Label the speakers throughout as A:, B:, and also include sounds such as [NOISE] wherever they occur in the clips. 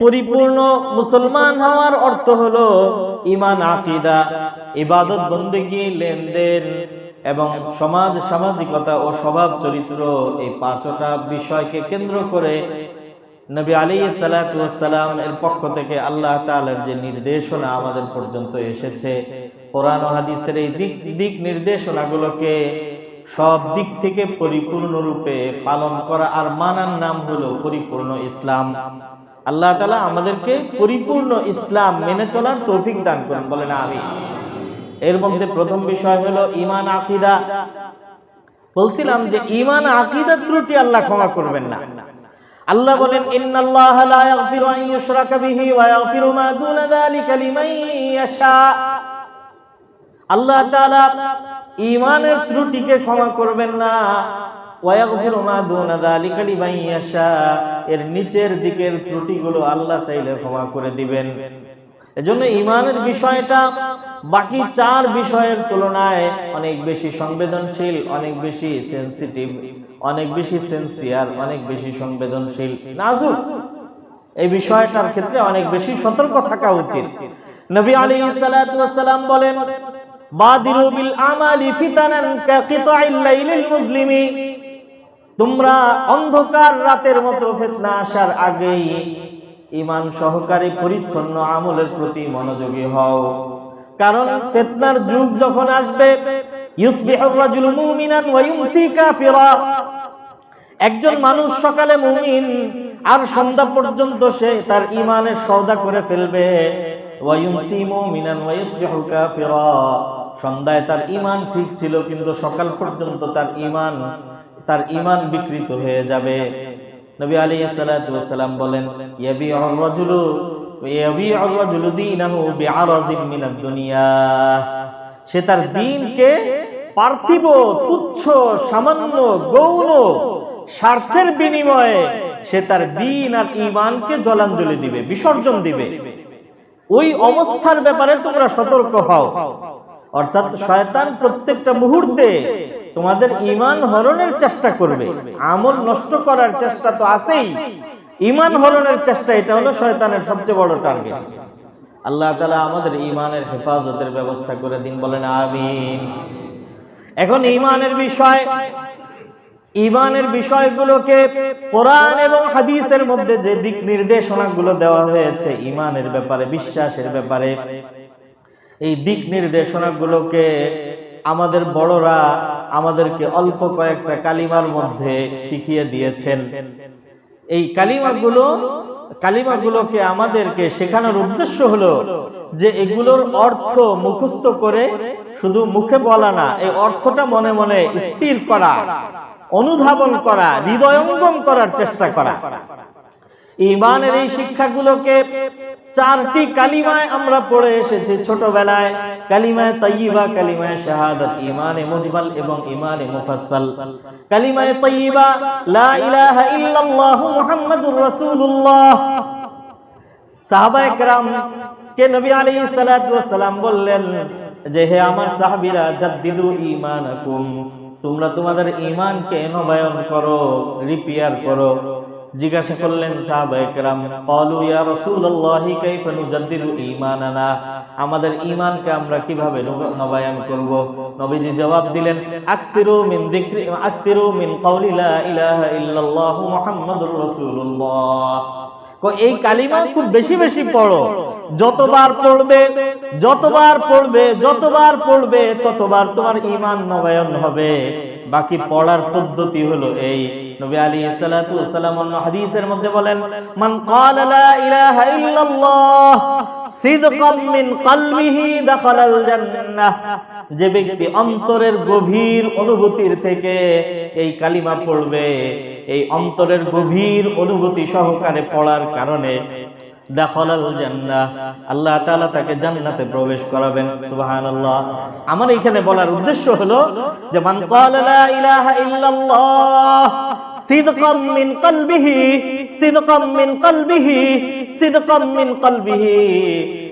A: পরিপূর্ণ মুসলমান হওয়ার অর্থ হলো ইমান আকিদা, ইবাদত, বন্দেগী, লেনদেন এবং সমাজ, সামাজিকতা ও স্বভাব চরিত্র এই পাঁচটা বিষয়কে কেন্দ্র করে নবী আলী সালাম এর পক্ষ থেকে আল্লাহ তাআলার যে নির্দেশনা আমাদের পর্যন্ত এসেছে, কোরআন হাদিসের এই দিক দিক নির্দেশনাগুলোকে সব দিক থেকে পরিপূর্ণরূপে পালন করা আর মানার নাম হলো পরিপূর্ণ ইসলাম। আল্লাহ তালা আমাদেরকে পরিপূর্ণ ইসলাম মেনে চলার তৌফিক দান করুন, বলেন আমি এর মধ্যে প্রথম বিষয় হলো ইমান আকিদা। বলছিলাম যে ইমান আকিদা ত্রুটি আল্লাহ ক্ষমা করবেন না। আল্লাহ বলেন, ইন্নাল্লাহ লা ইয়াগফিরু আন ইউশরাকা বিহি ওয়া ইয়াগফিরু মা দুনা যালিকা লিমান ইয়াশা। আল্লাহ তাআলা ঈমানের ত্রুটিকে ক্ষমা করবেন না। এর নিচের দিকের ত্রুটিগুলো আল্লাহ চাইলে ক্ষমা করে দিবেন। এজন্য ইমানের বিষয়টা বাকি চার বিষয়ের তুলনায় অনেক বেশি সংবেদনশীল, অনেক বেশি সেনসিটিভ অনেক বেশি সেন্সিয়ার অনেক বেশি সংবেদনশীল। নাজুক। এই বিষয়টার ক্ষেত্রে অনেক বেশি সতর্ক থাকা উচিত। নবী সালাতু ওয়াসসালাম বলেন বাদিরু বিল আমালি ফিতানান কাকিতাইল লাইলিল মুসলিমি তোমরা অন্ধকার রাতের মতো ফিতনা আসার আগেই ইমান সহকারী পরিচ্ছন্ন আমলের প্রতি মনোযোগী হও। কারণ ফিতনার যুগ যখন আসবে একজন মানুষ সকালে মুমিন, আর সন্ধ্যা পর্যন্ত সে তার ইমানের সওদা করে ফেলবে। সন্ধ্যায় তার ইমান ঠিক ছিল, কিন্তু সকাল পর্যন্ত তার ইমান তার ইমান বিকৃত হয়ে যাবে। নবী সালাতু ওয়াসালাম বলেন ইয়াবিউর রাজুলু ইয়াবিউর রাজুলু দীনাহু বিআরাজিন মিনাদ দুনিয়া। সে তার দ্বীনকে পার্থিব, তুচ্ছ, সামান্য, গৌণ স্বার্থের বিনিময়ে সে তার দিন আর ইমানকে জলাঞ্জলি দিবে, বিসর্জন দিবে। ওই অবস্থার ব্যাপারে তোমরা সতর্ক হও। অর্থাৎ শয়তান প্রত্যেকটা মুহূর্তে তোমাদের ইমান হরণের চেষ্টা করবে। আমল নষ্ট করার চেষ্টা তো আছেই। ইমান হরণের চেষ্টা, এটা হলো শয়তানের সবচেয়ে বড় টার্গেট। আল্লাহ তালা আমাদের ইমানের হেফাজতের ব্যবস্থা করে দিন, বলেন আমিন। এখন ইমানের বিষয়, ইমানের বিষয়গুলোকে কোরআন এবং হাদিসের মধ্যে যে দিক নির্দেশনাগুলো দেওয়া হয়েছে, ইমানের ব্যাপারে, বিশ্বাসের ব্যাপারে, এই দিক নির্দেশনাগুলোকে আমাদের বড়রা আমাদেরকে অল্প কয়েকটা কালিমার মধ্যে শিখিয়ে দিয়েছেন। এই কালিমাগুলো, কালিমাগুলোকে আমাদেরকে শেখানোর উদ্দেশ্য হলো যে এগুলোর অর্থ মুখস্থ করে শুধু মুখে বলা না, এই অর্থটা মনে মনে স্থির করা, অনুধাবন করা, হৃদয়ঙ্গম করার চেষ্টা করা। ইমানের এই শিক্ষাগুলোকে চারটি কালিমায় আমরা পড়ে এসেছি ছোটবেলায়। কালিমায় তাইয়িবা, কালিমায় শাহাদাত ইমানে মুজমাল এবং ইমানে মুফাসসাল। কালিমায় তাইয়িবা, লা ইলাহা ইল্লাল্লাহু মুহাম্মাদুর রাসূলুল্লাহ। সাহাবায়ে কেরাম কে নবী আলাইহিস সালাতু ওয়াস বললেন যে, হে আমার সাহাবীরা, জাদ্দিদু ঈমানাকুম। তোমরা তোমাদের ঈমানকে নবায়ন করো, রিপেয়ার করো। জিজ্ঞাসা করলেন, সাহাবায়ে ক্বালু ইয়া রাসূলুল্লাহি কাইফা নুজাদ্দিদু ঈমানানা? আমাদের ঈমানকে আমরা কীভাবে নবায়ন করব? নবীজি জবাব দিলেন, আকসিরু মিন যিকরি আকসিরু মিন লা ইলাহা ইল্লাল্লাহ মুহাম্মাদুর রাসূলুল্লাহ। এই কালিমা খুব বেশি বেশি পড়ো। যতবার পড়বে যতবার পড়বে যতবার পড়বে, ততবার তোমার ঈমান নবায়ন হবে। বাকি পড়ার পদ্ধতি হলো এই নবী আলী সালাতু সালাম অন্য হাদিসের মধ্যে বলেন, মান ইলাহা ইল্লাল্লাহ, সিদকাম মিন কলবিহি দাখালাল জান্নাহ, যে ব্যক্তি অন্তরের গভীর অনুভূতির থেকে এই কালিমা পড়বে, এই অন্তরের গভীর অনুভূতি সহকারে পড়ার কারণে দাখলাল আল্লাহ তাআলা তাকে জান্নাতে প্রবেশ করাবেন, সুবহানাল্লাহ। আমার এখানে বলার উদ্দেশ্য হলো যে, মান ক্বালা লা ইলাহা ইল্লাল্লাহ, সিদকাম মিন কলবিহি, সিদকাম মিন কলবিহি, সিদকাম মিন কলবিহি।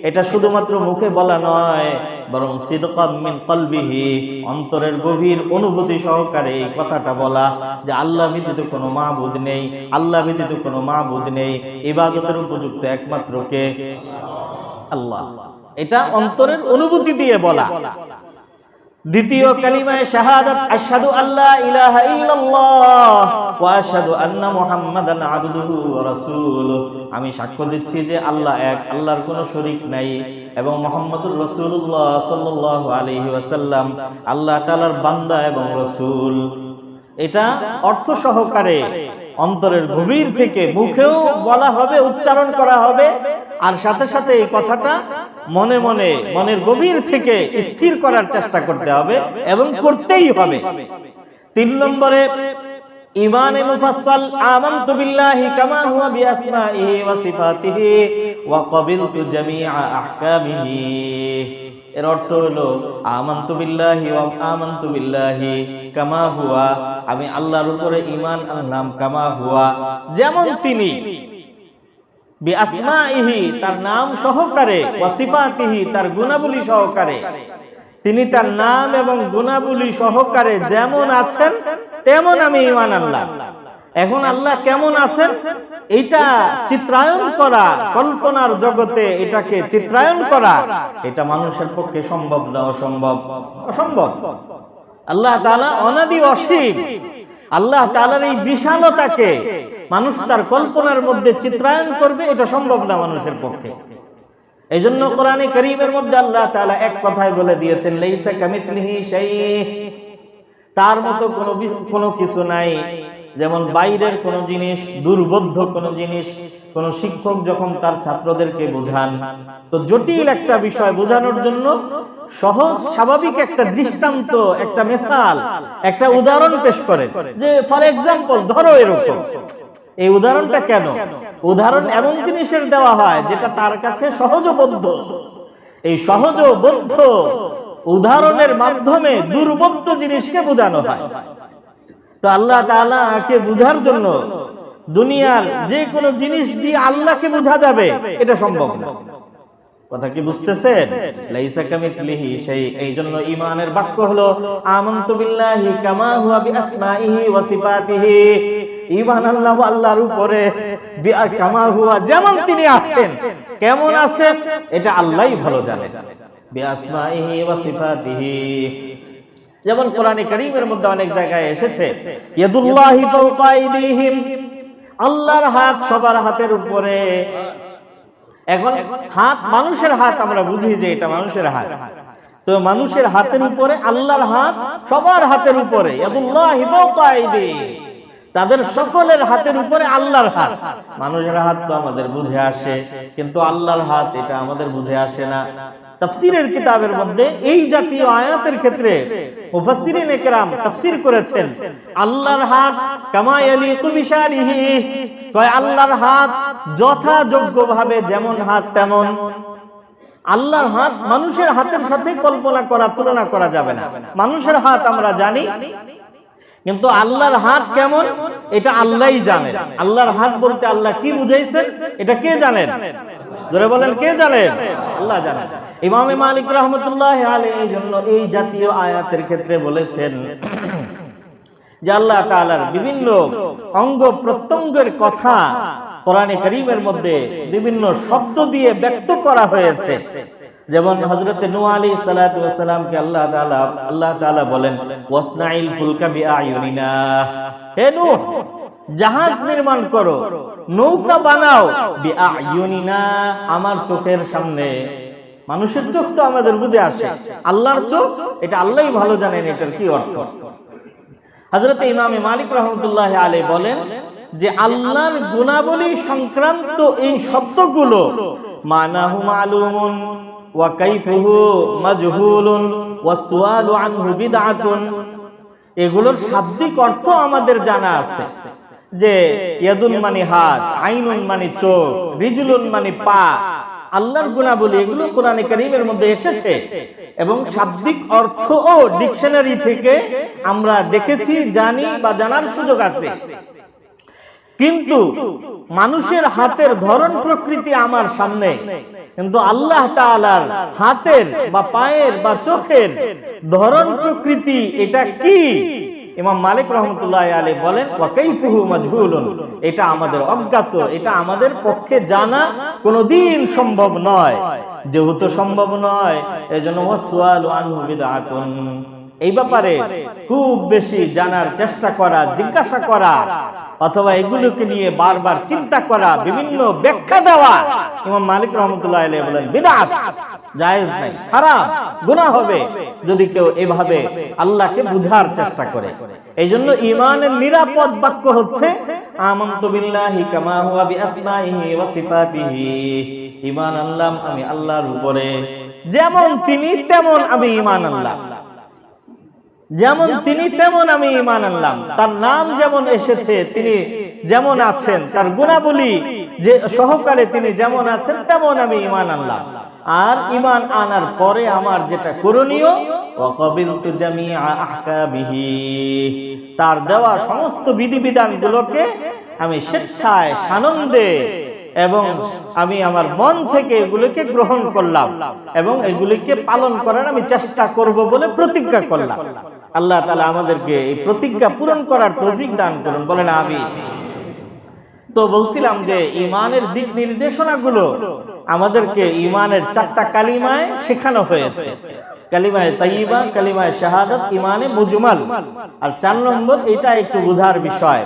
A: এটা শুধুমাত্র মুখে বলা নয়, বরং সিদকাম কলবিহি, অন্তরের গভীর অনুভূতি সহকারে এই কথাটা বলা যে আল্লাহ ব্যতীত কোনো মাহবুদ নেই, আল্লাহ ব্যতীত কোনো মাহবুদ নেই, ইবাদতের উপযুক্ত একমাত্র কে? আল্লাহ। এটা অন্তরের অনুভূতি দিয়ে বলা। দ্বিতীয় কালিমায় শাহাদাত, আশহাদু আল্লা ইলাহা ইল্লাল্লাহ। আমি সাক্ষ্য দিচ্ছি যে আল্লাহ এক, আল্লাহর কোনো শরীক নাই। এবং মুহাম্মাদুর রাসূলুল্লাহ সাল্লাল্লাহু আলাইহি ওয়াসাল্লাম আল্লাহ তাআলার বান্দা এবং রাসূল। এটা অর্থ সহকারে অন্তরের গভীর থেকে মুখেও বলা হবে, উচ্চারণ করা হবে। আর সাথে সাথে এই কথাটা মনে মনে, মনের গভীর থেকে স্থির করার চেষ্টা করতে হবে এবং করতেই হবে। তিন নম্বরে ইমানে মুফাসসাল আমানতু বিল্লাহি কামা হুয়া বিআসমাইহি ওয়া সিফাতিহি ওয়া ক্বাবিলতু জামিআ আহকামিহি। এর অর্থ হলো আমানতু বিল্লাহি ওয়া আমানতু বিল্লাহি কামা হুয়া। আমি আল্লাহর উপরে ঈমান আনলাম কামা হুয়া। যেমন তিনি বিআসমাইহি তার নাম সহকারে ওয়া সিফাতিহি তার গুণাবলী সহকারে। তিনি তার নাম এবং গুণাবলী সহকারে যেমন আছেন তেমন আমি ঈমান আনলাম। এখন আল্লাহ কেমন আছেন? এটা চিত্রায়ন করা, কল্পনার জগতে এটাকে চিত্রায়ন করা, এটা মানুষের পক্ষে সম্ভব না অসম্ভব। অসম্ভব। আল্লাহ তাআলা অনাদি অসীম। আল্লাহ তাআলার এই বিশালতাকে মানুষ তার কল্পনার মধ্যে চিত্রায়ন করবে, এটা সম্ভব না মানুষের পক্ষে। এই জন্য কোরআনে করিমের মধ্যে আল্লাহ তাআলা এক কথায় বলে দিয়েছেন, লাইসা কামিথলিহি শাই তার মতো কোনো কোনো কিছু নাই। যেমন বাইরের কোনো জিনিস, দুর্বোধ্য কোনো জিনিস, কোন শিক্ষক যখন তার ছাত্রদেরকে বোঝান, তো জটিল একটা বিষয় বোঝানোর জন্য সহজ, স্বাভাবিক একটা দৃষ্টান্ত, একটা মেসাল, একটা উদাহরণ পেশ করেন যে ফর এক্সাম্পল ধরো এরকম। এই উদাহরণটা কেন? উদাহরণ এমন জিনিসের দেওয়া হয় যেটা তার কাছে সহজবোধ্য। এই সহজবোধ্য উদাহরণের মাধ্যমে দুর্বোধ্য জিনিসকে বোঝানো হয়। তো আল্লাহ তাআলাকে বুঝার জন্য দুনিয়ার যে কোনো জিনিস দিয়ে আল্লাহকে বোঝা যাবে, এটা সম্ভব না। কথা কি বুঝতেছেন? এই জন্য ঈমানের বাক্য হলো কামা আল্লাহ আল্লাহর উপরে কামা হুয়া, যেমন তিনি আছেন, কেমন আছেন, এটা আল্লাহই ভালো জানেন যেমন কোরআনে কারীমের মধ্যে অনেক জায়গায় এসেছে আল্লাহর হাত সবার হাতের উপরে। এখন হাত মানুষের হাত, আমরা বুঝি যে এটা মানুষের হাত। তো মানুষের হাতের উপরে, আল্লাহর হাত সবার হাতের উপরে। তাদের সকলের হাতের উপরে আল্লাহর হাত। মানুষের হাত তো আমাদের বুঝে আসে, কিন্তু আল্লাহর হাত এটা আমাদের বুঝে আসে না। তাফসিরের কিতাবের মধ্যে এই জাতীয় আয়াতের ক্ষেত্রে মুফাসসিরিন একরাম তাফসির করেছেন, আল্লাহর হাত কামা ইয়ালিকু বিশারিহি কয়, আল্লাহর হাত যথাযোগ্যভাবে যেমন হাত তেমন, আল্লাহর হাত মানুষের হাতের সাথে কল্পনা করা, তুলনা করা যাবে না। মানুষের হাত আমরা জানি, কিন্তু আল্লাহর হাত কেমন, এটা আল্লাহই জানেন আল্লাহর হাত বলতে আল্লাহ কি বুঝাইছেন, এটা কে জানেন? ধরে বলেন, কে জানেন আল্লাহ জানেন ইমামে মালিক রহমতুল্লাহ আলী এই জন্য এই জাতীয় আয়াতের ক্ষেত্রে বলেছেন [CLEARS THROAT] যে আল্লাহ তাআলার বিভিন্ন অঙ্গ প্রত্যঙ্গের কথা কোরআনে করিমের মধ্যে বিভিন্ন শব্দ দিয়ে ব্যক্ত করা হয়েছে। যেমন হযরতে নূহ আলাইহিস সালাতু ওয়াস সালামকে আল্লাহ আল্লাহ বলেন ওয়াসনাইল ফুলকা বিআয়ুনিনা হে নূহ, জাহাজ নির্মাণ করো। নৌকা বানাও। আমার চোখের সামনে। মানুষের চোখ তো আমাদের বুঝে আসে। আল্লাহর চোখ, এটা আল্লাহই ভালো জানেন, এটার কি অর্থ? হজরত ইমামে মালিক রহমতুল্লাহ আলী বলেন যে আল্লাহর গুণাবলী সংক্রান্ত এই শব্দগুলো এগুলোর শাব্দিক অর্থ আমাদের জানা আছে। যে ইয়াদুন মানে হাত, আইনুন মানে চোখ, রিজুলুন মানে পা, আল্লাহর গুণাবলী এগুলো কোরআনে কারীমের মধ্যে এসেছে। এবং শাব্দিক অর্থ ও ডিকশনারি থেকে আমরা দেখেছি, জানি বা জানার সুযোগ আছে। কিন্তু মানুষের হাতের ধরন প্রকৃতি আমার সামনে। কিন্তু আল্লাহ তাআলার হাতের বা পায়ের বা চোখের ধরন প্রকৃতি এটা কি? ইমাম মালিক রহমতুল্লাহ আলী বলেন এটা আমাদের অজ্ঞাত, এটা আমাদের পক্ষে জানা কোনোদিন সম্ভব নয়। যেহেতু সম্ভব নয়, এজন্য ওয়াসওয়ালু এই ব্যাপারে খুব বেশি জানার চেষ্টা করা, জিজ্ঞাসা করা, অথবা এগুলোকে নিয়ে বারবার চিন্তা করা, বিভিন্ন ব্যাখ্যা দেওয়া। ইমাম মালিক রহমতুল্লাহ বলেন বিদআত জায়েজ নাই, হারাম, গুনাহ হবে যদি কেউ এভাবে আল্লাহকে বুঝার চেষ্টা করে। এই জন্য ইমানের নিরাপদ বাক্য হচ্ছে, আমানতু বিল্লাহি কামা হুয়া বিআসমাইহি ওয়া সিফাতিহি। ঈমান আনলাম আমি আল্লাহর উপরে, যেমন তিনি তেমন আমি ঈমান আনলাম। যেমন তিনি তেমন আমি ইমান আনলাম। তার নাম যেমন এসেছে, তিনি যেমন আছেন, তার গুণাবলী যে সহকারে তিনি যেমন আছেন, তেমন আমি ইমান আনলাম। আর ইমান আনার পরে আমার যেটা করণীয় তার দেওয়া সমস্ত বিধিবিধানগুলোকে আমি স্বেচ্ছায় সানন্দে এবং আমি আমার মন থেকে এগুলিকে গ্রহণ করলাম এবং এগুলিকে পালন করার আমি চেষ্টা করব বলে প্রতিজ্ঞা করলাম। আল্লাহ তালা আমাদেরকে এই প্রতিজ্ঞা পূরণ করার তৌফিক দান করুন। বলেন আমি তো বলছিলাম যে ইমানের দিক নির্দেশনাগুলো আমাদেরকে ইমানের চারটা কালিমায় শেখানো হয়েছে। কালিমায় তাইবা কালিমায় শাহাদাত ইমানে মুজমাল। আর চার নম্বর এটা একটু বোঝার বিষয়।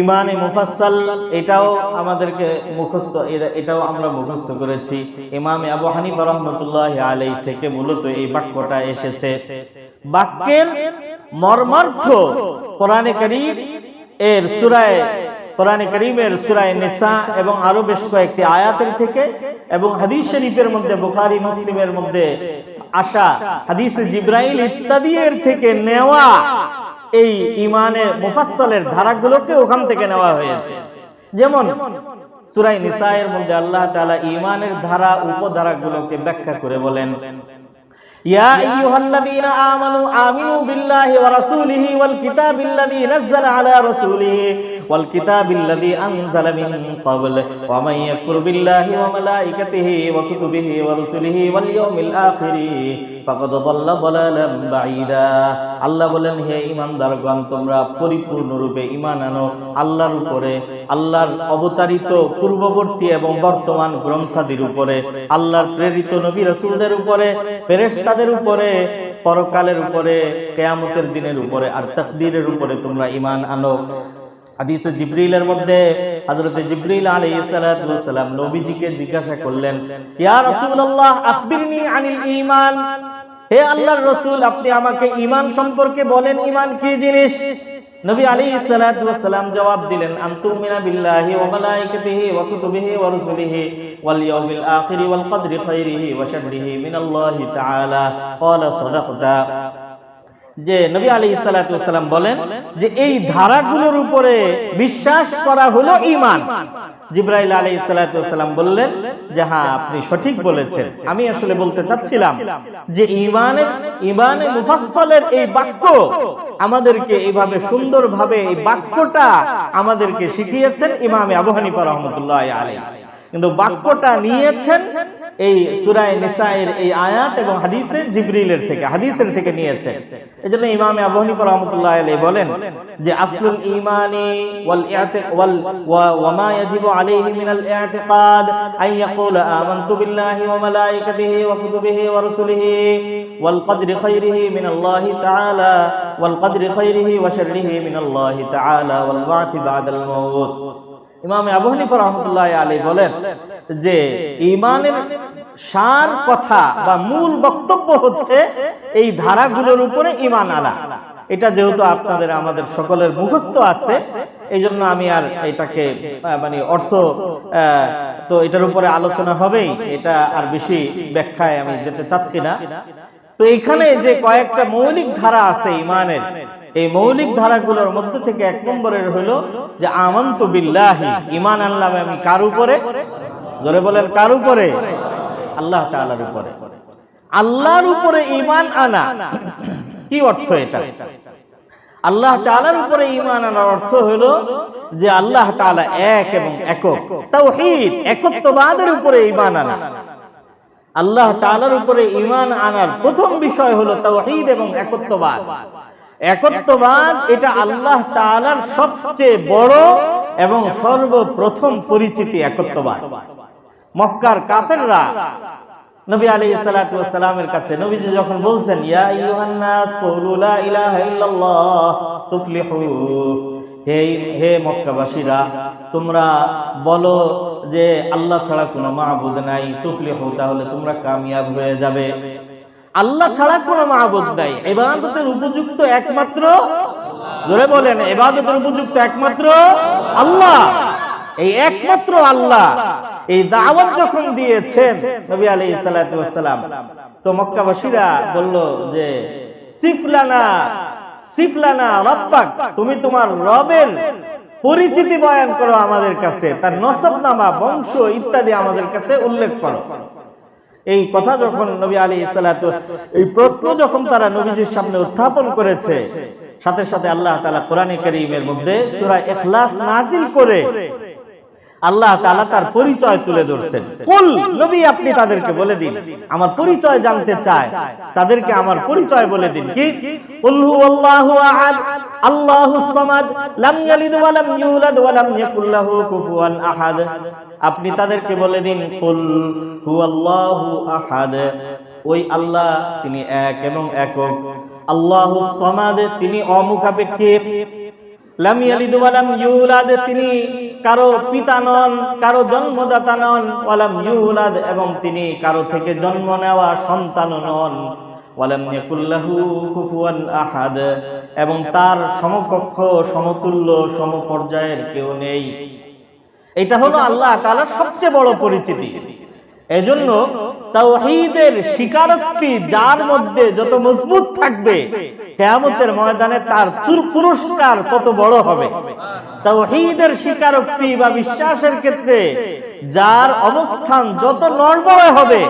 A: ইমানে মুফাসসাল এটাও আমাদেরকে মুখস্থ এটাও আমরা মুখস্থ করেছি। ইমামে আবু হানিফা রহমতুল্লাহ আলাই থেকে মূলত এই বাক্যটা এসেছে। বাক্যের মর্মার্থ কোরআনে কারীম এর সূরায়, কোরআনে কারীমের সূরায় নিসা এবং আরও বেশ কয়েকটি আয়াতের থেকে এবং হাদিস শরীফের মধ্যে, বুখারী, মুসলিমের মধ্যে আসা হাদিস জিব্রাইল ইত্যাদি এর থেকে নেওয়া এই ইমানে মুফাসসালের ধারাগুলোকে ওখান থেকে নেওয়া হয়েছে। যেমন সূরায়ে নিসায়ের মধ্যে আল্লাহ তাআলা ইমানের ধারা, উপধারাগুলোকে ব্যাখ্যা করে বলেন يا أيها الذين آمنوا آمنوا بالله ورسوله والكتاب الذي نزل على رسوله والكتاب الذي أنزل من قبل ومن يكفر بالله وملائكته وكتبه ورسله واليوم الآخر فقد ضل ضلالا بعيدا আল্লাহ বলেন হে ইমানদারগণ তোমরা পরিপূর্ণরূপে ঈমান আনো আল্লাহর উপরে আল্লাহর অবতারিত পূর্ববর্তী এবং বর্তমান গ্রন্থাদির উপরে আল্লাহর প্রেরিত নবী রাসূলদের উপরে ফেরেশতাদের উপরে, পরকালের উপরে, কেয়ামতের দিনের উপরে আর তাকদিরের উপরে তোমরা ইমান আনো। জিব্রিলের মধ্যে জিব্রিল নবীজিকে জিজ্ঞাসা করলেন, ইয়া রাসূলুল্লাহ, আখবিরনি আনিল ঈমান? হে আল্লাহর রাসূল, আপনি আমাকে ঈমান সম্পর্কে বলেন, ঈমান কি জিনিস? নবী আলাইহিস সালাতু ওয়াস সালাম জবাব দিলেন আনতুমিনা বিল্লাহি ওয়া মালাইকাতিহি ওয়া কুতুবিহি ওয়া রুসুলিহি ওয়াল ইয়াউমিল আখির ওয়াল কদরি খাইরিহি ওয়া শাররিহি মিনাল্লাহি তাআলা ক্বালা সাদাকতা যে নবী আলী সালাম বলেন যে এই ধারাগুলোর উপরে বিশ্বাস করা হলো ইমান জিব্রাইল আলী সালাম বললেন যে হ্যাঁ আপনি সঠিক বলেছেন। আমি আসলে বলতে চাচ্ছিলাম যে ইমানের ইমানে মুফাসসলের এই বাক্য আমাদেরকে এইভাবে সুন্দরভাবে এই বাক্যটা আমাদেরকে শিখিয়েছেন ইমামে আবু হানিফা রহমতুল্লাহ আলাইহি। কিন্তু বাক্যটা নিয়েছেন এই সুরায় নিসায়ের এই আয়াত এবং হাদিসে জিবরিলের থেকে, হাদিসের থেকে নিয়েছেন। এজন্য ইমামে আবু রাহমাতুল্লাহ আলাইহি বলেন যে, আসলুল ঈমানি ওয়াল ইআতি ওয়াল ওয়া মা ইয়াজিবু আলাইহি মিনাল ইআতিকাদ আমানতু বিল্লাহি ওয়া ওয়া কুতুবিহি ওয়া ওয়াল কদরি খাইরিহি মিনাল্লাহি তাআলা, ওয়াল কদরি খাইরিহি ওয়া শাররিহি মিনাল্লাহি তাআলা, ওয়াল বা'দাল মাউত। ইমামে আবু হানিফা রহমতুল্লাহ আলী বলেন যে ইমানের সার কথা বা মূল বক্তব্য হচ্ছে এই ধারাগুলোর উপরে ইমান আলা এটা যেহেতু আপনাদের, আমাদের সকলের মুখস্থ আছে এই জন্য আমি আর এটাকে মানে অর্থ তো এটার উপরে আলোচনা হবেই, এটা আর বেশি ব্যাখ্যায় আমি যেতে চাচ্ছি না। তো এখানে যে কয়েকটা মৌলিক ধারা আছে ইমানের এই মৌলিক ধারাগুলোর মধ্যে থেকে এক নম্বরের হলো যে আমন্ত বিল্লাহি ইমান আনলাম আমি কার উপরে? জোরে বলেন, কার উপরে? আল্লাহ তাআলার উপরে। আল্লাহর উপরে ইমান আনা, কি অর্থ এটা? আল্লাহ তাআলার উপরে ঈমান আনার অর্থ হলো যে আল্লাহ তাআলা এক এবং একক। তাওহীদ, একত্ববাদের উপরে ঈমান আনা। আল্লাহ তাআলার উপরে ঈমান আনার প্রথম বিষয় হলো তাওহীদ এবং একত্ববাদ। একত্ববাদ এটা আল্লাহ তাআলার সবচেয়ে বড় এবং সর্বপ্রথম পরিচিতি একত্ববাদ। মক্কার কাফেররা নবী আলাইহিস সালাতু কাছে নবীজি যখন বলছেন আইয়ুহান নাস কুলু লা ইলাহা ইল্লাল্লাহ তুফলিহু হে হে মক্কাবাসীরা তোমরা বলো যে আল্লাহ ছাড়া কোনো মাহবুদ নাই তুফলিহু তাহলে তোমরা কামিয়াব হয়ে যাবে। আল্লাহ ছাড়া কোনো মাহবুদ নাই। ইবাদতের উপযুক্ত একমাত্র, জোরে বলেন, ইবাদতের উপযুক্ত একমাত্র আল্লাহ। এই একমাত্র আল্লাহ। এই দাওয়াত যখন দিয়েছেন নবী সালাতু সালাম তো মক্কাবাসীরা বলল যে সিফলানা সিফলানা রব্বাক, তুমি তোমার রবের পরিচিতি বয়ান করো আমাদের কাছে। তার নসবনামা, বংশ ইত্যাদি আমাদের কাছে উল্লেখ করো। এই কথা যখন নবী আলী সালাতু এই প্রশ্ন যখন তারা নবীজির সামনে উত্থাপন করেছে, সাথে সাথে আল্লাহ তাআলা কোরআনে কারীমের মধ্যে সূরা ইখলাস নাজিল করে আল্লাহ তাআলা তার পরিচয় তুলে ধরছেন। কুল, নবী আপনি তাদেরকে বলে দিন, আমার পরিচয় জানতে চায়, তাদেরকে আমার পরিচয় বলে দিন। কি? কুল হুয়াল্লাহু আহাদ আল্লাহুস সামাদ, লাম ইয়ালিদ ওয়া লাম ইউলাদ ওয়া লাম ইয়াকুল লাহু কুফুয়ান আহাদ। আপনি তাদেরকে বলে দিন কুল হুয়াল্লাহু আহাদ। ওই আল্লাহ তিনি এক এবং একক। আল্লাহুস সামাদ তিনি অমুখাপেক্ষী। লাম ইয়ালিদ ওয়া লাম ইউলাদ তিনি কারও পিতা নন কারও জন্মদাতা নন। ওয়ালাম ইউলাদ এবং তিনি কারও থেকে জন্ম নেওয়া সন্তান নন। এবং তার সমকক্ষ সমতুল্য সমপর্যায়ের কেউ নেই। এটা হলো আল্লাহ তাআলার সবচেয়ে বড় পরিচিতি। এজন্য তাওহীদের স্বীকারোক্তি যার মধ্যে যত মজবুত থাকবে কিয়ামতের ময়দানে তার তুর- পুরস্কার তত বড় হবে। তাওহীদের স্বীকারোক্তি বা বিশ্বাসের ক্ষেত্রে যার অবস্থান যত নড়বড়ে হবে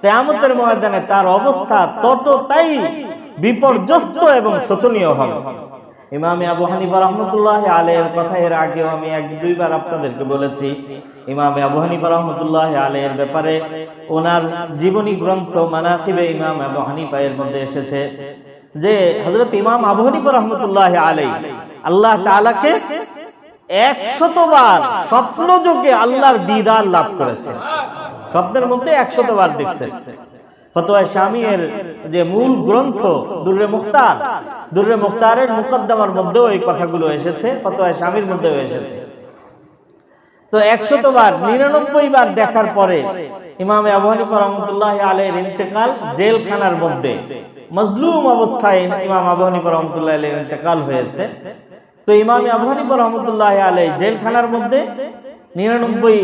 A: কিয়ামতের ময়দানে তার অবস্থা ততটাই বিপর্যস্ত এবং শোচনীয় হবে। ইমামে আবু হানিফা রহমতুল্লাহ আলের কথা এর আগেও আমি এক দুইবার আপনাদেরকে বলেছি, ইমামে আবু হানিফা রহমতুল্লাহ আলের ব্যাপারে ওনার জীবনী গ্রন্থ মানাকিবে ইমাম আবু হানিফা এর মধ্যে এসেছে যে হযরত ইমাম আবু হানিফা রহমতুল্লাহ আলাই আল্লাহ তাআলাকে একশতবার স্বপ্ন যোগে আল্লাহর দিদার লাভ করেছে স্বপ্নের মধ্যে একশতবার দেখছেন। ফতোয়া শামিয়ের যে মূল গ্রন্থ, দুর্রে মুখতার, দুর্রে মুখতারের মুকদ্দমার মধ্যেও এই কথাগুলো এসেছে, ফতোয়া শামির মধ্যেও এসেছে। তো একশতবার নিরানব্বই বার দেখার পরে ইমামে আবু হানিফা রহমতুল্লাহ আলের ইন্তেকাল জেলখানার মধ্যে, মজলুম অবস্থায় ইমাম আবু হানিফা রহমতুল্লাহ আলের ইন্তেকাল হয়েছে। তো ইমাম আবু হানিফা রহমতুল্লাহ আলাই জেলখানার মধ্যে নিরানব্বই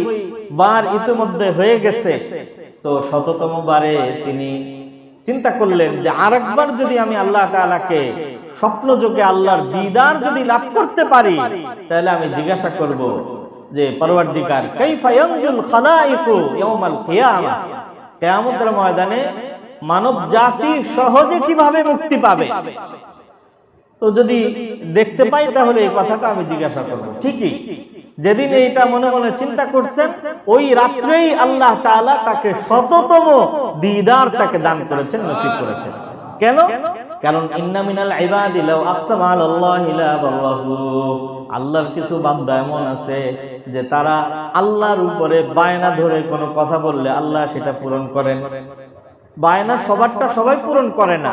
A: বার ইতিমধ্যে হয়ে গেছে তো শততম বারে তিনি চিন্তা করলেন যে আরেকবার যদি আমি আল্লাহ তাআলাকে স্বপ্ন যোগে আল্লাহর দিদার যদি লাভ করতে পারি, তাহলে আমি জিজ্ঞাসা করব যে কিয়ামা? কিয়ামতের ময়দানে মানব জাতি সহজে কীভাবে মুক্তি পাবে? তো যদি দেখতে পাই, তাহলে এই কথাটা আমি জিজ্ঞাসা করব। ঠিকই। যেদিন এইটা মনে মনে চিন্তা করছেন, ওই রাত্রেই আল্লাহ তাআলা তাকে শততম দিদার তাকে দান করেছেন, নসিব করেছেন। কেন? কিছু এমন আছে তারা আল্লাহর উপরে বায়না ধরে কোনো কথা বললে আল্লাহ সেটা পূরণ করেন। বায়না সবারটা সবাই পূরণ করে না।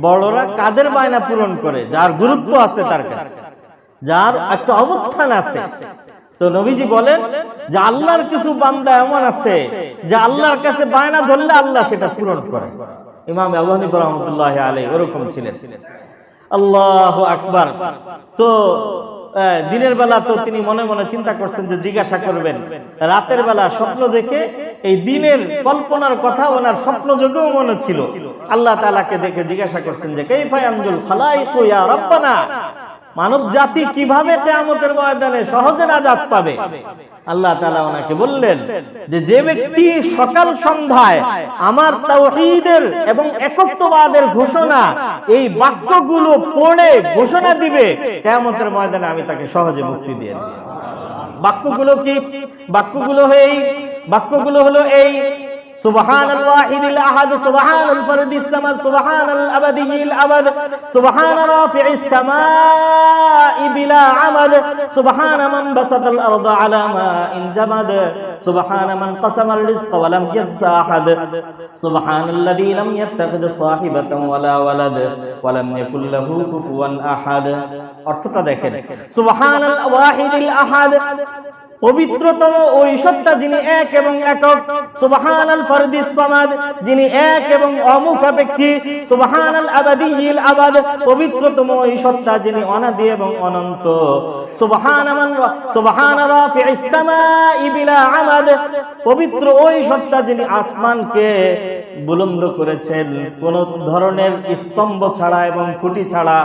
A: বড়রা কাদের বায়না পূরণ করে? যার গুরুত্ব আছে তার কাছে। যার একটা অবস্থান আছে। তো নবীজি বলেন যে আল্লাহর কিছু বান্দা এমন আছে যে আল্লাহর কাছে বায়না ধরলে আল্লাহ সেটা পূরণ করে। ইমাম আবু রহমতুল্লাহ আলাই ওরকম ছিলেন। আল্লাহ আকবার। তো দিনের বেলা তো তিনি মনে মনে চিন্তা করছেন যে জিজ্ঞাসা করবেন। রাতের বেলা স্বপ্ন দেখে এই দিনের কল্পনার কথা ওনার স্বপ্ন যোগেও মনে ছিল। আল্লাহ তালাকে দেখে জিজ্ঞাসা করছেন যে, কাইফা ইয়ানজুল খালাইকু ইয়া রাব্বানা? মানব জাতি কীভাবে কিয়ামতের ময়দানে সহজে নাজাত পাবে? আল্লাহ তাআলা ওনাকে বললেন যে যে ব্যক্তি সকাল সন্ধ্যায় আমার তাওহীদের এবং একত্ববাদের ঘোষণা, এই বাক্যগুলো পড়ে ঘোষণা দিবে, কিয়ামতের ময়দানে আমি তাকে সহজে মুক্তি দিয়ে দেব। বাক্যগুলো কি? বাক্যগুলো এই, বাক্যগুলো হলো এই سبحان الواحد الأحد سبحان الفرد السمد سبحان الأبدي الأبد سبحان رافع السماء بلا عمد سبحان من بسط الأرض على ماء جمد سبحان من قسم الرزق ولم ينس أحد سبحان الذي لم يتخذ صاحبة ولا ولد ولم يكن له كفوا أحد অর্থটা দেখেন সুবহান আল ওয়াহিদিল আহাদ পবিত্রতম ওই সত্তা যিনি এক এবং একক সুবহান আল ফরদিস সামাদ, যিনি এক এবং অমুখাপেক্ষী সুবহান আল আবাদিল আবাদ, পবিত্রতম ওই সত্তা যিনি অনাদি এবং অনন্ত। সুবহান মান সুবহান রাফি'is সামাই বিলা আমাদ, পবিত্র ওই সত্তা যিনি আসমানকে বুলন্দ করেছেন, কোন ধরনের স্তম্ভ ছাড়া এবং খুঁটি ছাড়া।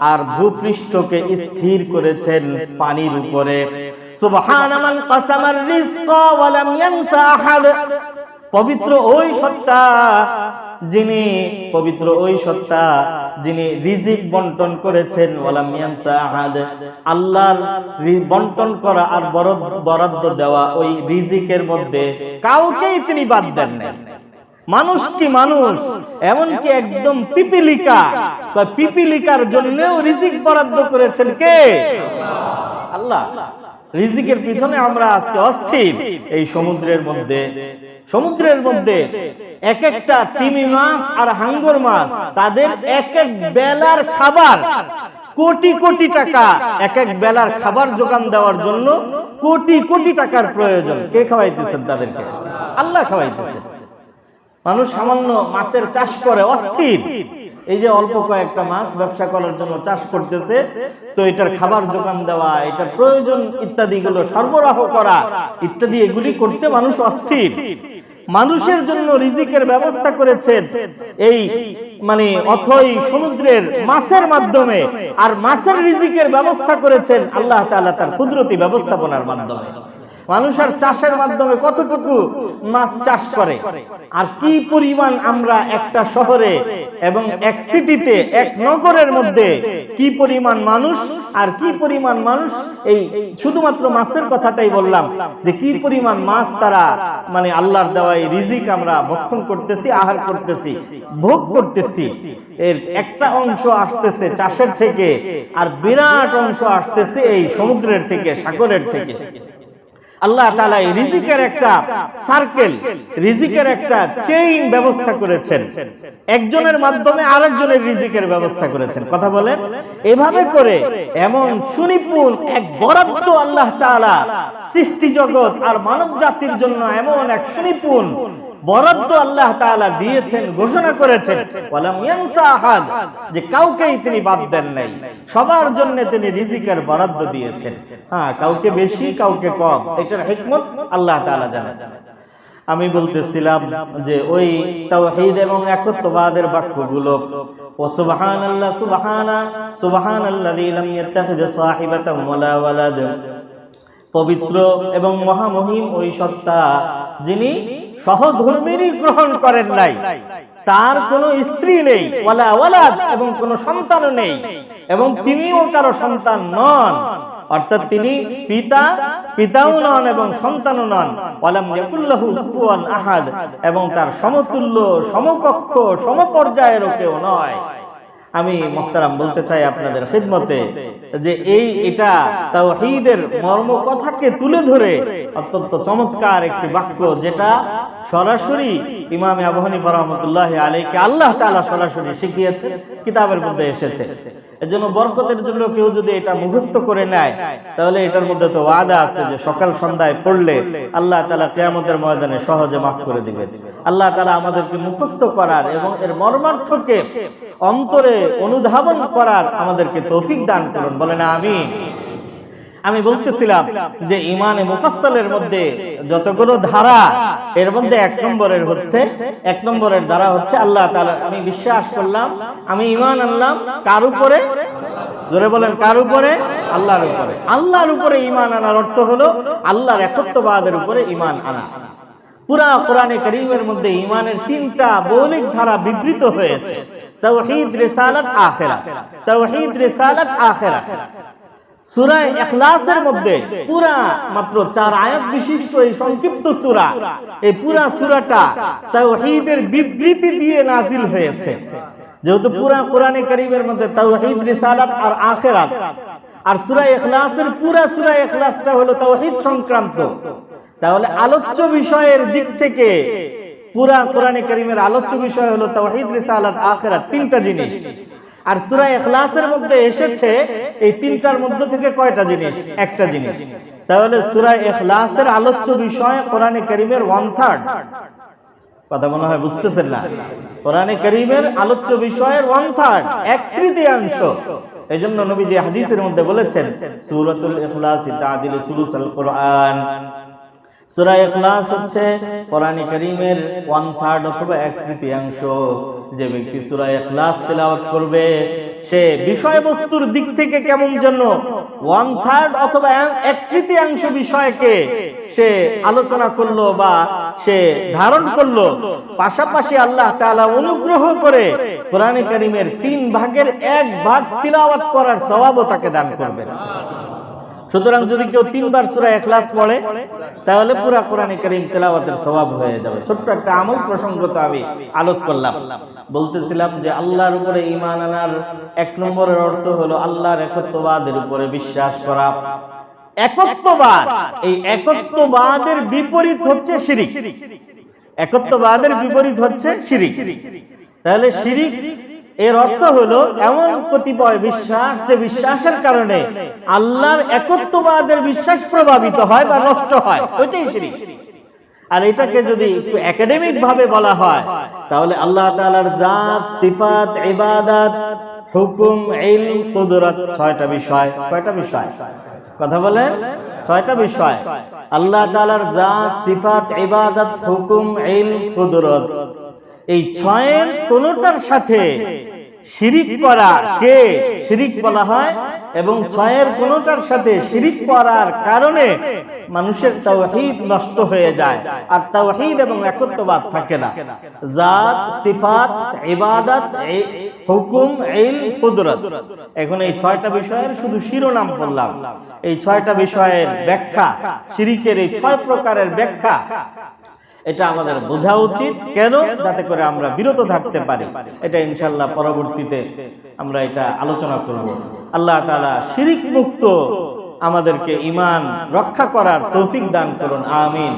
A: আর ভূপৃষ্ঠকে স্থির করেছেন পানির উপরে। পবিত্র ওই সত্তা যিনি, পবিত্র ওই সত্তা যিনি রিজিক বন্টন করেছেন আল্লাহর বন্টন করা আর বরাদ্দ দেওয়া ওই রিজিকের মধ্যে কাউকেই তিনি বাদ দেন না মানুষ কি মানুষ? এমনকি একদম পিপিলিকা। বা পিপিলিকার জন্যও রিজিক বরাদ্দ করেছেন কে? আল্লাহ। রিজিকের পিছনে আমরা আজকে অস্থির। এই সমুদ্রের মধ্যে। সমুদ্রের মধ্যে এক একটা তিমি মাছ আর হাঙ্গর মাছ, তাদের এক এক বেলার খাবার, কোটি কোটি টাকা, এক এক বেলার খাবার যোগান দেওয়ার জন্য কোটি কোটি টাকার প্রয়োজন। কে খাওয়াইতেছেন তাদেরকে? আল্লাহ খাওয়াইতেছেন। মানুষ সামান্য মাছের চাষ করে, অস্থির। এই যে অল্প কয়েকটা মাছ ব্যবসা করার জন্য চাষ করতেছে, তো এটার খাবার যোগান দেওয়া, এটার প্রয়োজন ইত্যাদি গুলো সরবরাহ করা, ইত্যাদি এগুলি করতে মানুষ অস্থির। মানুষের জন্য রিজিকের ব্যবস্থা করেছেন এই মানে অথই সমুদ্রের মাছের মাধ্যমে, আর মাছের রিজিকের ব্যবস্থা করেছেন আল্লাহ তাআলা তার কুদরতি ব্যবস্থাপনার মাধ্যমে। মানুষ আর চাষের মাধ্যমে কতটুকু মাছ চাষ করে? আর কি পরিমাণ আমরা একটা শহরে এবং এক সিটিতে, এক নগরের মধ্যে কি পরিমাণ মানুষ আর কি পরিমাণ মানুষ? এই শুধুমাত্র মাছের কথাটাই বললাম যে কি পরিমাণ মাছ তারা মানে আল্লাহর দেওয়া এই রিজিক আমরা ভক্ষণ করতেছি, আহার করতেছি, ভোগ করতেছি। এর একটা অংশ আসতেছে চাষের থেকে আর বিরাট অংশ আসতেছে এই সমুদ্রের থেকে, সাগরের থেকে। আল্লাহ তালা রিজিকের একটা সার্কেল রিজিকের একটা চেইন ব্যবস্থা করেছেন। একজনের মাধ্যমে আরেকজনের রিজিকের ব্যবস্থা করেছেন। কথা বলেন? এভাবে করে এমন সুনিপুণ এক বরাদ্দ আল্লাহ তালা সৃষ্টি জগৎ আর মানব জাতির জন্য এমন এক সুনিপুণ বরাদ্দ আল্লাহ তাআলা দিয়েছেন, ঘোষণা করেছেন। ওয়ালাম ইয়ানসা আহাদ, যে কাউকেই তিনি বাদ দেন নাই। সবার জন্য তিনি রিজিকের বরাদ্দ দিয়েছেন। হ্যাঁ কাউকে বেশি, কাউকে কম, এটার হিকমত আল্লাহ তাআলা জানেন। আমি বলতেছিলাম যে ওই তাওহীদ এবং একত্ববাদের বাক্যগুলো, ও সুবহানাল্লাহ, সুবহানা, সুবহানাল্লাযী লাম ইয়াত্তাখিয সাহিবাতান ওয়ালা ওয়ালাদ। পবিত্র এবং মহামহিম ওই সত্তা যিনি সহধর্মিনী গ্রহণ করেন নাই, তার কোনো স্ত্রী নেই এবং কোনো সন্তানও নেই, এবং তিনিও কারও সন্তান নন, অর্থাৎ তিনি পিতা, পিতাও নন এবং সন্তানও নন আহাদ, এবং তার সমতুল্য, সমকক্ষ, সমপর্যায়েরও কেউ নয়। আমি মোহতারাম বলতে চাই আপনাদের খিদমতে যে এই এটা তাওহীদের মর্ম কথাকে তুলে ধরে অত্যন্ত চমৎকার একটি বাক্য যেটা সরাসরি ইমামে আবু হানিফা রাহমাতুল্লাহ আলাইকে আল্লাহ তাআলা সরাসরি শিখিয়েছে কিতাবের মধ্যে এসেছে। এজন্য বরকতের জন্য কেউ যদি এটা মুখস্থ করে নেয় তাহলে এটার মধ্যে তো ওয়াদা আছে যে সকাল সন্ধ্যায় পড়লে আল্লাহ তাআলা কিয়ামতের ময়দানে সহজে মাফ করে দিবেন। আল্লাহ তাআলা আমাদেরকে মুখস্থ করার এবং এর মর্মার্থকে অন্তরে অনুধাবন করার আমাদেরকে তৌফিক দান করুন। বলেন আমিন। আমি বলতেছিলাম যে ইমানে মুফাসসালের মধ্যে যতগুলো ধারা, এর মধ্যে এক নম্বরের হচ্ছে, এক নম্বরের ধারা হচ্ছে আল্লাহ তাআলা, আমি বিশ্বাস করলাম, আমি ইমান আনলাম, কার উপরে? জোরে বলেন, কার উপরে? আল্লাহর উপরে। আল্লাহর উপরে ইমান আনার অর্থ হলো আল্লাহর একত্ববাদের উপরে ইমান আনা। পুরা কোরআনে করিমের মধ্যে ইমানের তিনটা মৌলিক ধারা বিবৃত হয়েছে। রিসালাত, আখিরা। রিসালাত, আখিরা। এখলাসের যেহেতু পুরা মধ্যে আর আখিরাত, আর সূরা ইখলাসের পুরা সূরা ইখলাসটা হলো সংক্রান্ত। তাহলে আলোচ্য বিষয়ের দিক থেকে পুরা কোরআনে কারীমের আলোচ্য বিষয় হলো তাওহীদ, রিসালাত, আখিরাত, তিনটা জিনিস। আর সূরা ইখলাসের মধ্যে এসেছে এই তিনটার মধ্যে থেকে কয়টা জিনিস? একটা জিনিস। তাহলে সূরা ইখলাসের আলোচ্য বিষয় কোরআনে কারীমের ওয়ান থার্ড কথা মনে হয় বুঝতেছেন না? কোরআনে করিমের আলোচ্য বিষয়ের ওয়ান থার্ড এক তৃতীয়াংশ। এই জন্য নবী যে হাদিসের মধ্যে বলেছেন, সুরাতুল ইখলাস তাদিল সুলুসাল কোরআন। সূরা ইখলাস হচ্ছে কারীমের ওয়ান থার্ড অথবা এক তৃতীয়াংশ। যে ব্যক্তি সূরা ইখলাস তেলাওয়াত করবে, সে বিষয়বস্তুর দিক থেকে কেমন জন্য ওয়ান থার্ড অথবা এক তৃতীয়াংশ বিষয়কে সে আলোচনা করল বা সে ধারণ করল, পাশাপাশি আল্লাহ তাআলা অনুগ্রহ করে কোরআনে কারীমের তিন ভাগের এক ভাগ তিলাওয়াত করার স্বভাবও তাকে দান করবেন। সুতরাং যদি কেউ তিনবার সূরা ইখলাস পড়ে, তাহলে পুরা কোরআনে কারীম তেলাওয়াতের সওয়াব হয়ে যাবে। ছোট্ট একটা আমল প্রসঙ্গ তো আমি আলোচ করলাম। বলতেছিলাম যে আল্লাহর উপরে ঈমান আনার এক নম্বরের অর্থ হলো আল্লাহর একত্ববাদের উপরে বিশ্বাস করা। একত্ববাদ, এই একত্ববাদের বিপরীত হচ্ছে শিরিক। একত্ববাদের বিপরীত হচ্ছে শিরিক। তাহলে শিরিক এর অর্থ হলো এমন কতিপয় বিশ্বাস যে বিশ্বাসের কারণে আল্লাহর একত্ববাদের বিশ্বাস প্রভাবিত হয় বা নষ্ট হয়। ওইটাই শিরিক। আর এটাকে যদি একটু একাডেমিক ভাবে বলা হয়, তাহলে আল্লাহ তাআলার জাত, সিফাত, ইবাদত, হুকুম, ইলম, কুদরত ছয়টা বিষয়। কয়টা বিষয়? কথা বলেন। ছয়টা বিষয়। আল্লাহ তাআলার জাত, সিফাত, ইবাদত, হুকুম, ইলম, কুদরত। এই ছয়ের কোনটার সাথে শিরিক করা কে? শিরিক বলা হয়? এবং ছয়ের কোনটার সাথে শিরিক করার কারণে মানুষের তাওহীদ নষ্ট হয়ে যায়। আর তাওহীদ এবং একত্ববাদ থাকে না। জাত সিফাত ইবাদত হুকুম ইলম কুদরত। এখন এই ছয়টা বিষয়ের শুধু শিরোনাম বললাম এই ছয়টা বিষয়ের ব্যাখ্যা শিরিকের এই ছয় প্রকারের ব্যাখ্যা। এটা আমাদের বোঝা উচিত। কেন? যাতে করে আমরা বিরত থাকতে পারি। এটা ইনশাল্লাহ পরবর্তীতে আমরা এটা আলোচনা করব। আল্লাহ তালা শিরিক মুক্ত আমাদেরকে ইমান রক্ষা করার তৌফিক দান করুন। আমিন।